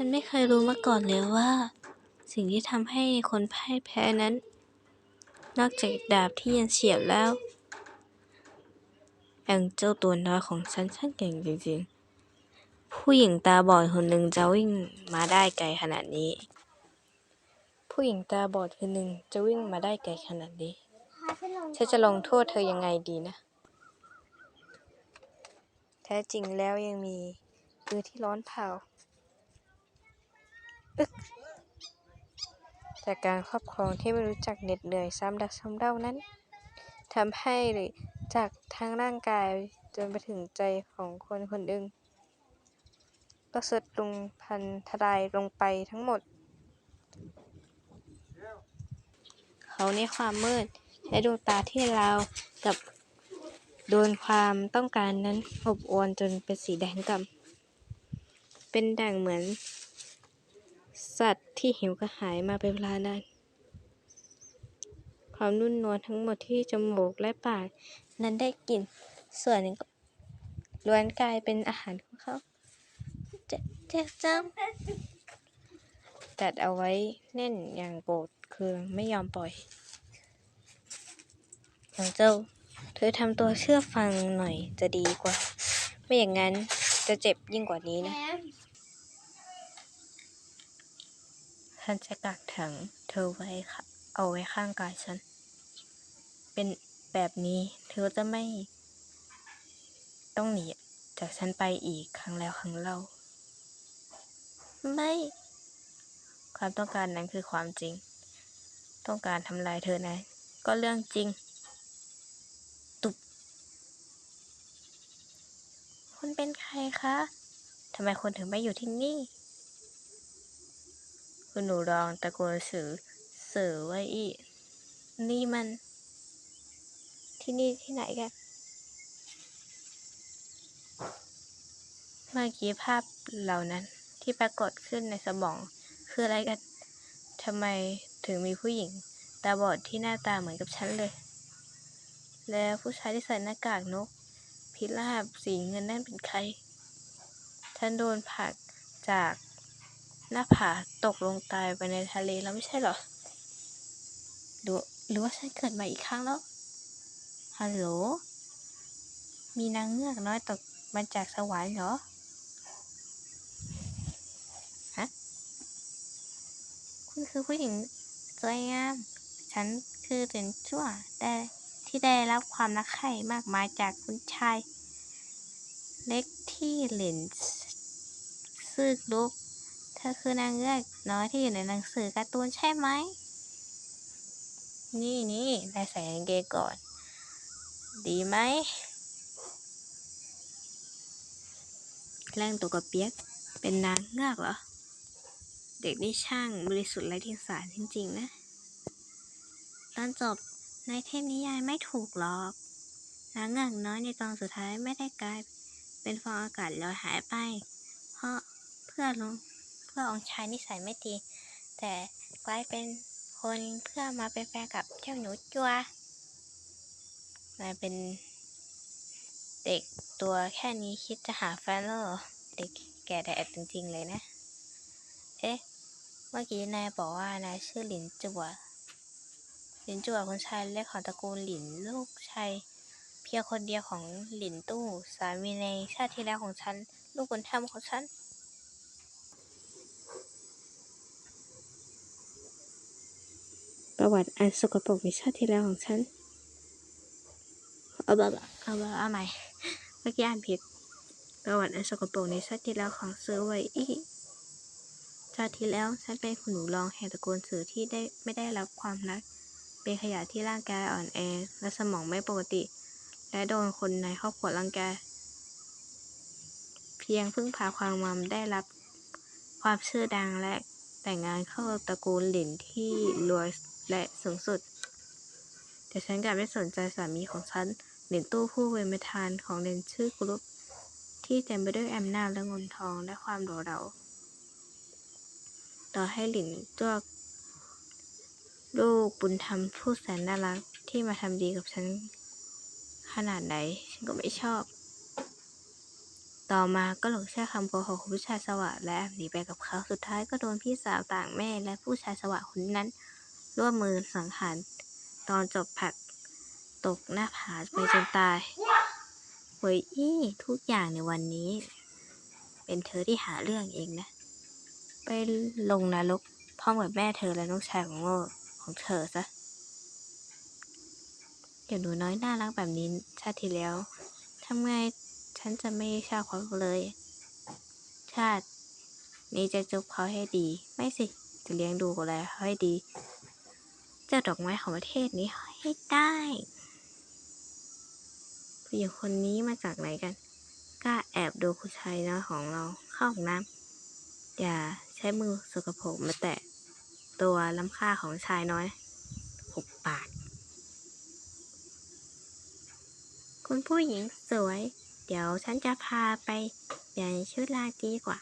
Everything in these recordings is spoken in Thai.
ฉันไม่เคยรู้มาก่อนเลยว่า สิ่งที่ทำให้คนพ่ายแพ้นั้น นอกจากดาบที่ยังเฉียบแล้วอย่างเจ้าตัวน้อยของฉันช่างเก่งจริงๆ ผู้หญิงตาบอดคนหนึ่งจะวิ่งมาได้ไกลขนาดนี้ ผู้หญิงตาบอดคนหนึ่งจะวิ่งมาได้ไกลขนาดนี้ ฉันจะลงโทษเธอยังไงดีนะ แท้จริงแล้วยังมีมือที่ร้อนเผา จากการครอบครองที่ไม่รู้จักเหน็ดเหนื่อยซ้ำดักซ้ำเด้านั้นทำให้จากทางร่างกายจนไปถึงใจของคนคนหนึ่งก็สุดลงพันทลายลงไปทั้งหมด เขาในความมืดและดวงตาที่ราวกับโดนความต้องการนั้นอบอวลจนเป็นสีแดงกำเป็นดั่งเหมือน สัตว์ที่หิวกระหายมาเป็นเวลานานความนุ่นนวลทั้งหมดที่จมูกและปากนั้นได้กลิ่นส่วนหนึ่งก็ล้วนกลายเป็นอาหารของเขาเจ็บเจ็บจังตัดเอาไว้แน่นอย่างโกรธคือไม่ยอมปล่อยหลังเจ้า เธอทำตัวเชื่อฟังหน่อยจะดีกว่า ไม่อย่างนั้นจะเจ็บยิ่งกว่านี้นะ ฉันจะกักขังเธอไว้ค่ะเอาไว้ข้างกายฉัน เป็นแบบนี้เธอจะไม่ต้องหนีจากฉันไปอีกครั้งแล้วครั้งเล่า ไม่ ความต้องการนั้นคือความจริง ต้องการทำลายเธอนะ ก็เรื่องจริง ตุบคุณเป็นใครคะทำไมคนถึงไม่อยู่ที่นี่ คุณหนูรองตะโกนสื่อสื่อไว้อีนี่มัน ที่นี่ที่ไหนกันเมื่อกี้ภาพเหล่านั้นที่ปรากฏขึ้นในสมองคืออะไรกันทำไมถึงมีผู้หญิงตาบอดที่หน้าตาเหมือนกับฉันเลย แล้วผู้ชายที่ใส่หน้ากากนก พิราบสีเงินนั่นเป็นใครฉันโดนผลักจาก หน้าผาตกลงตายไปในทะเลแล้วไม่ใช่หรอ หรือหรือว่าฉันเกิดมาอีกครั้งแล้ว ฮัลโหล มีนางเงือกน้อยตกมาจากสวรรค์เหรอ ฮะ คุณคือผู้หญิงสวยงาม ฉันคือเหรินจั่วได้ที่ได้รับความรักใคร่มากมายจากคุณชาย เล็กที่เหรินซึกลุก เธอคือนางเงือกน้อยที่อยู่ในหนังสือการ์ตูนใช่ไหม นี่นี่ได้ใส่กางเกงก่อน ดีไหมแกล้งตัวกระเปียก เป็นนางเงือกเหรอ เด็กนี่ช่างบริสุทธิ์ไร้เดียงสารจริงๆนะ ตอนจบในเทพนิยายไม่ถูกหรอกนางเงือกน้อยในตอนสุดท้ายไม่ได้กลาย เป็นฟองอากาศลอยหายไป เพราะเพื่อลง พื่อองค์ชายนิสัยไม่ดี แต่กลายเป็นคนเพื่อมาเป็นแฟนกับเจ้าหนูจัวนายเป็นเด็กตัวแค่นี้คิดจะหาแฟนแล้วเหรอ เด็กแก่แดดจริงๆเลยนะ เอ๊ะ เมื่อกี้นายบอกว่านายชื่อหลินจัวหลินจัวคนชายเล็กของตระกูลหลินลูกชายเพียงคนเดียวของหลินตู้ สามีในชาติที่แล้วของฉัน ลูกบุญธรรมของฉัน ประวัติอันสกปรกในชาติที่แล้วของฉัน เอาแบบเอาแบบเอาใหม่เมื่อกี้อ่านผิด ประวัติอันสกปรกในชาติที่แล้วของเซอร์ไวอี้ชาติที่แล้วฉันเป็นคุณหนูรองแห่งตระกูลเสือที่ได้ไม่ได้รับความรัก เป็นขยะที่ร่างกายอ่อนแอ และสมองไม่ปกติ และโดนคนในครอบครัวรังแกเพียงพึ่งพาความงามได้รับความชื่อดังและแต่งงานเข้าตระกูลหลินที่รวย และสูงสุด แต่ฉันกลับไม่สนใจสามีของฉันหลินตู้ผู้เป็นประธานของเรนชื่อกรุ๊ปที่เต็มไปด้วยอำนาจและเงินทองและความหรูหราต่อให้หลินจ้วกลูกบุญธรรมผู้แสนน่ารักที่มาทำดีกับฉันขนาดไหน ฉันก็ไม่ชอบ ต่อมาก็หลงเชื่อคำโกหกของผู้ชายสวะและหนีไปกับเขาสุดท้ายก็โดนพี่สาวต่างแม่และผู้ชายสวะคนนั้น ร่วมมือสังหารตอนจบผักตกหน้าผาไปจนตายเฮ้ยอี้ทุกอย่างในวันนี้ เป็นเธอที่หาเรื่องเองนะ ไปลงนรกพร้อมกับแม่เธอและน้องชายของโง่ของเธอซะเดี๋ยวหนูน้อยน่ารักแบบนี้ชาติที่แล้วทำไงฉันจะไม่ชอบเขาเลย ชาติ นี้จะจุบเขาให้ดี ไม่สิ จะเลี้ยงดูอะไรเขาให้ดี เจ้าดอกไม้ของประเทศนี้ให้ได้ผู้หญิงคนนี้มาจากไหนกัน กล้าแอบดูผู้ชายน้อยของเราเข้าห้องน้ำอย่าใช้มือสกปรกมาแตะตัวล้ำค่าของชายน้อยหุบปาก คุณผู้หญิงสวย เดี๋ยวฉันจะพาไปเปลี่ยนชุดราตรีกว่า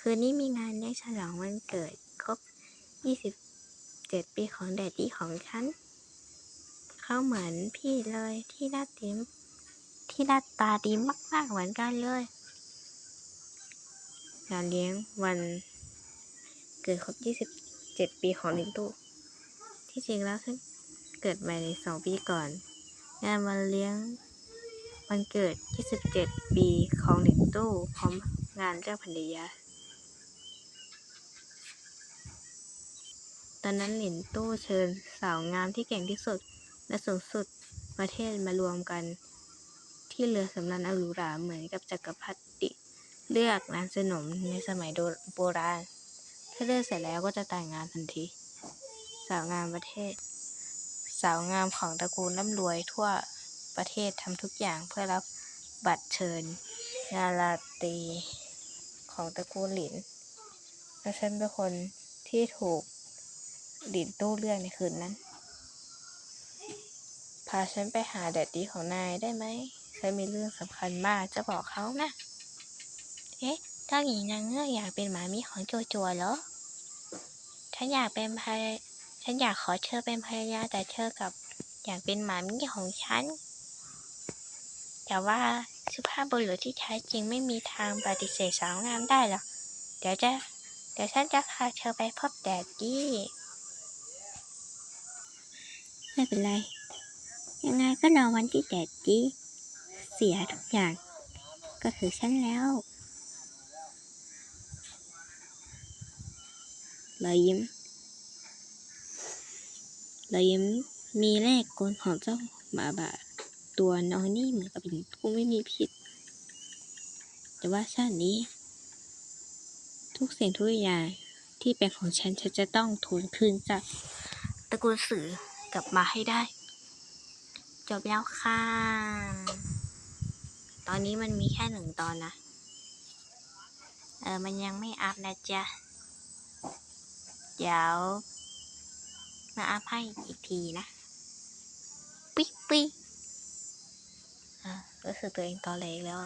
คืนนี้มีงานเลี้ยงฉลองวันเกิดครบ 27ปีของแดดดี้ของฉัน เขาเหมือนพี่เลยที่หน้าติมที่หน้าตาดีมากๆเหมือนกันเลยงานเลี้ยงวันเกิดครบ 27 ปีของลิงตู้ที่จริงแล้วฉันเกิดม่ในสองปีก่อน งานวันเลี้ยงวันเกิด 27 ปีของลิงตู้พร้อมงานเรื่องภรรยา ตอนนั้นหลินตู้เชิญสาวงามที่เก่งที่สุด และสูงสุดประเทศมารวมกัน ที่เรือสำราญอันหรูราเหมือนกับจักรพรรดิเลือกร้านขนมในสมัยโบราณ ถ้าเลือกเสร็จแล้วก็จะแต่งงานทันที สาวงามประเทศ สาวงามของตระกูลร่ำรวยทั่วประเทศทำทุกอย่างเพื่อรับบัตรเชิญงานราตรีของตระกูลหลินและฉันเป็นคนที่ถูก หลินตู้เลือกในคืนนั้น พาฉันไปหาแดดดีของนายได้ไหม ฉันมีเรื่องสำคัญมากจะบอกเขานะ เอ๊ะเจ้าหญิงนางเงือกอยากเป็นหมามีของโจโจเหรอ ฉันอยากเป็นภรรฉันอยากขอเธอเป็นภรรยาแต่เธอกับอยากเป็นหมามีของฉัน แต่ว่าสุภาพบุรุษที่แท้จริงไม่มีทางปฏิเสธสาวงามได้หรอก เดี๋ยวจะ เดี๋ยวฉันจะพาเธอไปพบแดดดี้ ไม่เป็นไร ยังไงก็รอวันที่แดดดีเสียทุกอย่าง ก็ถือฉันแล้วรอยยิ้มรอยยิ้มมีเลขกลของเจ้าบาบาตัวน้อยนี่เหมือนกับเป็นผู้ไม่มีผิด แต่ว่าชาตินี้ ทุกสิ่งทุกอย่างที่เป็นของฉันฉันจะต้องทวงคืนจากตระกูลสื่อ กลับมาให้ได้ จบแล้วค่ะ ตอนนี้มันมีแค่หนึ่งตอนนะ เออ มันยังไม่อัพนะจ๊ะ เดี๋ยว มาอัพให้อีกทีนะปิ๊กปิ๊กอะรู้สึกตัวเองตอแหลอีกแล้ว